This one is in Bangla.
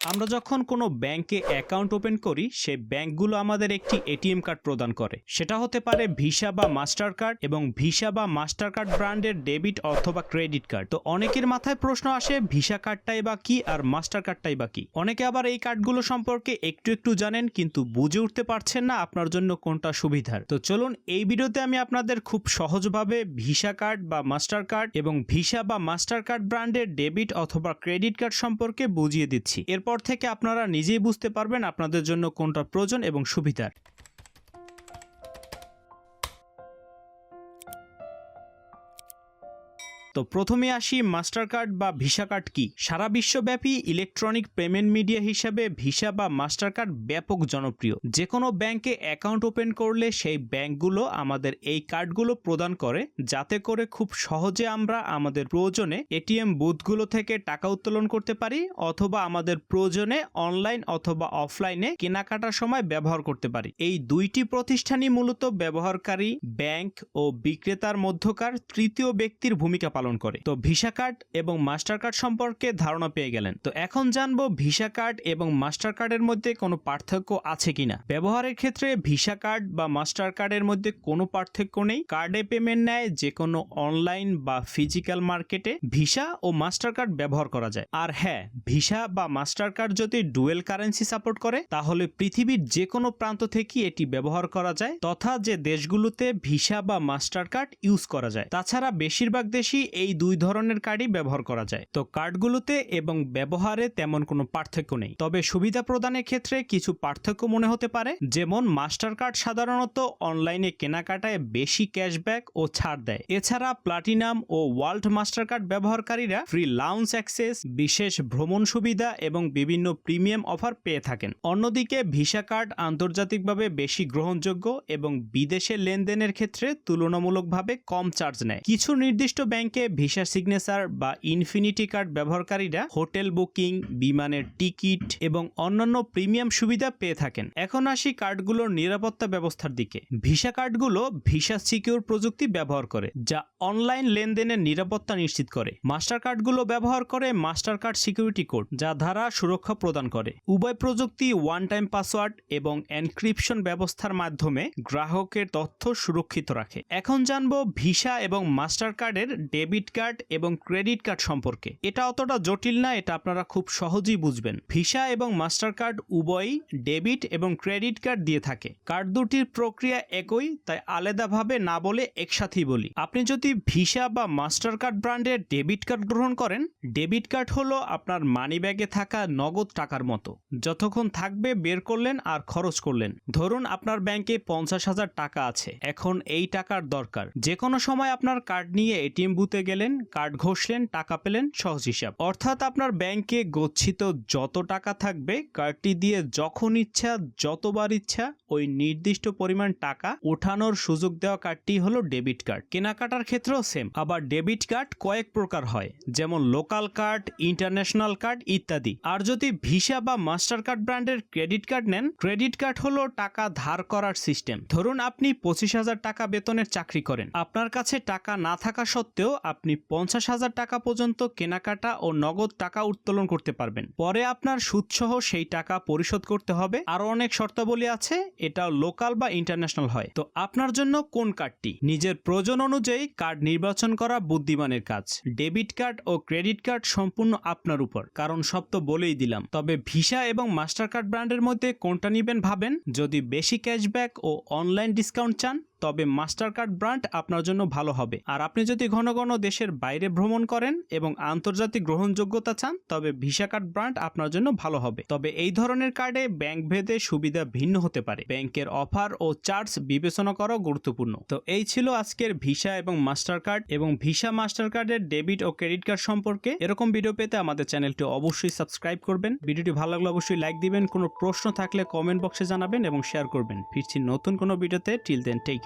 আমরা যখন কোনো ব্যাংকে অ্যাকাউন্ট ওপেন করি সেই ব্যাংকগুলো আমাদের একটি এটিএম কার্ড প্রদান করে। সেটা হতে পারে ভিসা বা মাস্টার কার্ড এবং ভিসা বা মাস্টার কার্ড ব্র্যান্ডের ডেবিট অথবা ক্রেডিট কার্ড। তো অনেকের মাথায় প্রশ্ন আসে, ভিসা কার্ডটাই বা কি আর মাস্টার কার্ডটাই বা কি? অনেকে আবার এই কার্ডগুলো সম্পর্কে একটু একটু জানেন, কিন্তু বুঝে উঠতে পারছেন না আপনার জন্য কোনটা সুবিধার। তো চলুন, এই ভিডিওতে আমি আপনাদের খুব সহজভাবে ভিসা কার্ড বা মাস্টার কার্ড এবং ভিসা বা মাস্টার কার্ড ব্র্যান্ডের ডেবিট অথবা ক্রেডিট কার্ড সম্পর্কে বুঝিয়ে দিচ্ছি। এরপর থেকে আপনারা নিজেই বুঝতে পারবেন আপনাদের জন্য কোনটা প্রয়োজন এবং সুবিধার। তো প্রথমে আসি মাস্টার কার্ড বা ভিসা কার্ড কি? সারা বিশ্বব্যাপী ইলেকট্রনিক পেমেন্ট মিডিয়া হিসাবে ভিসা বা মাস্টার কার্ড ব্যাপক জনপ্রিয়। যে কোনো ব্যাংকে অ্যাকাউন্ট ওপেন করলে সেই ব্যাংকগুলো আমাদের এই কার্ডগুলো প্রদান করে, যাতে করে খুব সহজে আমরা আমাদের প্রয়োজনে এটিএম বুথগুলো থেকে টাকা উত্তোলন করতে পারি, অথবা আমাদের প্রয়োজনে অনলাইন অথবা অফলাইনে কেনাকাটার সময় ব্যবহার করতে পারি। এই দুইটি প্রতিষ্ঠানই মূলত ব্যবহারকারী, ব্যাংক ও বিক্রেতার মধ্যকার তৃতীয় ব্যক্তির ভূমিকা পালন করে। তো ভিসা কার্ড এবং মাস্টার কার্ড সম্পর্কে ধারণা পেয়ে গেলেন। তো এখন জানব ভিসা কার্ড এবং মাস্টার কার্ডের মধ্যে কোনো পার্থক্য আছে কিনা। ব্যবহারের ক্ষেত্রে ভিসা কার্ড বা মাস্টার কার্ডের মধ্যে কোনো পার্থক্য নেই। কার্ডে পেমেন্ট নেয় যে কোনো অনলাইন বা ফিজিক্যাল মার্কেটে ভিসা ও মাস্টার কার্ড ব্যবহার করা যায়। আর হ্যাঁ ভিসা বা মাস্টার কার্ড যদি ডুয়েল কারেন্সি সাপোর্ট করে, তাহলে পৃথিবীর যে কোনো প্রান্ত থেকে এটি ব্যবহার করা যায়, তথা যে দেশগুলোতে ভিসা বা মাস্টার কার্ড ইউজ করা যায়। তাছাড়া বেশিরভাগ দেশই এই দুই ধরনের কার্ডই ব্যবহার করা যায়। তো কার্ডগুলোতে এবং ব্যবহারে তেমন কোনো পার্থক্য নেই। তবে সুবিধা প্রদানের ক্ষেত্রে কিছু পার্থক্য মনে হতে পারে, যেমন মাস্টার কার্ড সাধারণত অনলাইনে কেনাকাটায় বেশি ক্যাশব্যাক ও ছাড় দেয়। এছাড়া প্লাটিনাম ও ওয়ার্ল্ড মাস্টার কার্ড ব্যবহারকারীরা ফ্রি লাউন্স অ্যাক্সেস বিশেষ ভ্রমণ সুবিধা এবং বিভিন্ন প্রিমিয়াম অফার পেয়ে থাকেন। অন্যদিকে ভিসা কার্ড আন্তর্জাতিকভাবে বেশি গ্রহণযোগ্য এবং বিদেশে লেনদেনের ক্ষেত্রে তুলনামূলকভাবে কম চার্জ নেয়। কিছু নির্দিষ্ট ব্যাংকে ভিসা সিগনেচার বা ইনফিনিটি কার্ড ব্যবহারকারীরা হোটেল বুকিং, বিমানের টিকিট এবং অন্যান্য প্রিমিয়াম সুবিধা পেয়ে থাকেন। এখন আসি কার্ডগুলোর নিরাপত্তা ব্যবস্থার দিকে। ভিসা কার্ডগুলো ভিসা সিকিউর প্রযুক্তি ব্যবহার করে, যা অনলাইন লেনদেনের নিরাপত্তা নিশ্চিত করে। মাস্টার কার্ডগুলো ব্যবহার করে মাস্টার কার্ড সিকিউরিটি কোড, যা ধারা সুরক্ষা প্রদান করে। উভয় প্রযুক্তি ওয়ান টাইম পাসওয়ার্ড এবং এনক্রিপশন ব্যবস্থার মাধ্যমে গ্রাহকের তথ্য সুরক্ষিত রাখে। এখন জানব ভিসা এবং মাস্টার কার্ডের ডেবিট কার্ড এবং ক্রেডিট কার্ড সম্পর্কে। এটা অতটা জটিল না, এটা আপনারা খুব সহজেই বুঝবেন। ভিসা এবং মাস্টার কার্ড উভয়ই ডেবিট এবং ক্রেডিট কার্ড দিয়ে থাকে। কার্ড দুটির প্রক্রিয়া একই, তাই আলাদাভাবে না বলে একসাথেই বলি। আপনি যদি ভিসা বা মাস্টার কার্ড ব্র্যান্ডের ডেবিট কার্ড গ্রহণ করেন, ডেবিট কার্ড হলো আপনার মানি ব্যাগে থাকা নগদ টাকার মতো। যতক্ষণ থাকবে, বের করলেন আর খরচ করলেন। ধরুন আপনার ব্যাংকে পঞ্চাশ হাজার টাকা আছে। এখন এই টাকার দরকার। যে কোনো সময় আপনার কার্ড নিয়ে এটিএম বুথে গেলেন, কার্ড ঘষলেন, টাকা পেলেন, সহজ হিসাব। অর্থাৎ আপনার ব্যাংকে গচ্ছিত যত টাকা থাকবে, কার্ডটি দিয়ে যখন ইচ্ছা, যতবার ইচ্ছা, ওই নির্দিষ্ট পরিমাণ টাকা ওঠানোর সুযোগ দেওয়া কার্ডটি হলো ডেবিট কার্ড। কেনাকাটার ক্ষেত্রেও সেম, আবার ডেবিট কার্ড কয়েক প্রকার হয়, যেমন লোকাল কার্ড, ইন্টারন্যাশনাল কার্ড ইত্যাদি। আর যদি ভিসা বা মাস্টার কার্ড ব্র্যান্ডের ক্রেডিট কার্ড নেন, ক্রেডিট কার্ড হলো টাকা ধার করার সিস্টেম। ধরুন আপনি পঁচিশ হাজার টাকা বেতনের চাকরি করেন। আপনার কাছে টাকা না থাকা সত্ত্বেও আপনি পঞ্চাশ হাজার টাকা পর্যন্ত কেনাকাটা ও নগদ টাকা উত্তোলন করতে পারবেন। পরে আপনার সুদসহ সেই টাকা পরিশোধ করতে হবে। আরও অনেক শর্তাবলী আছে। এটা লোকাল বা ইন্টারন্যাশনাল হয়। তো আপনার জন্য কোন কার্ডটি? নিজের প্রয়োজন অনুযায়ী কার্ড নির্বাচন করা বুদ্ধিমানের কাজ। ডেবিট কার্ড ও ক্রেডিট কার্ড সম্পূর্ণ আপনার উপর। কারণ সব তো বলেই দিলাম। তবে ভিসা এবং মাস্টার কার্ড ব্র্যান্ডের মধ্যে কোনটা নিবেন ভাবেন? যদি বেশি ক্যাশব্যাক ও অনলাইন ডিসকাউন্ট চান তবে মাস্টার কার্ড ব্র্যান্ড আপনার জন্য ভালো হবে। আর আপনি যদি ঘন ঘন দেশের বাইরে ভ্রমণ করেন এবং আন্তর্জাতিক গ্রহণযোগ্যতা চান, তবে ভিসা কার্ড ব্র্যান্ড আপনার জন্য ভালো হবে। তবে এই ধরনের কার্ডে ব্যাংক ভেদে সুবিধা ভিন্ন হতে পারে। ব্যাংকের অফার ও চার্জ বিবেচনা করা গুরুত্বপূর্ণ। তো এই ছিল আজকের ভিসা এবং মাস্টার কার্ড এবং ভিসা মাস্টার কার্ডের ডেবিট ও ক্রেডিট কার্ড সম্পর্কে। এরকম ভিডিও পেতে আমাদের চ্যানেলটি অবশ্যই সাবস্ক্রাইব করবেন। ভিডিওটি ভালো লাগলে অবশ্যই লাইক দিবেন। কোনো প্রশ্ন থাকলে কমেন্ট বক্সে জানাবেন এবং শেয়ার করবেন। ফিরছি নতুন কোনো ভিডিওতে। Till then, take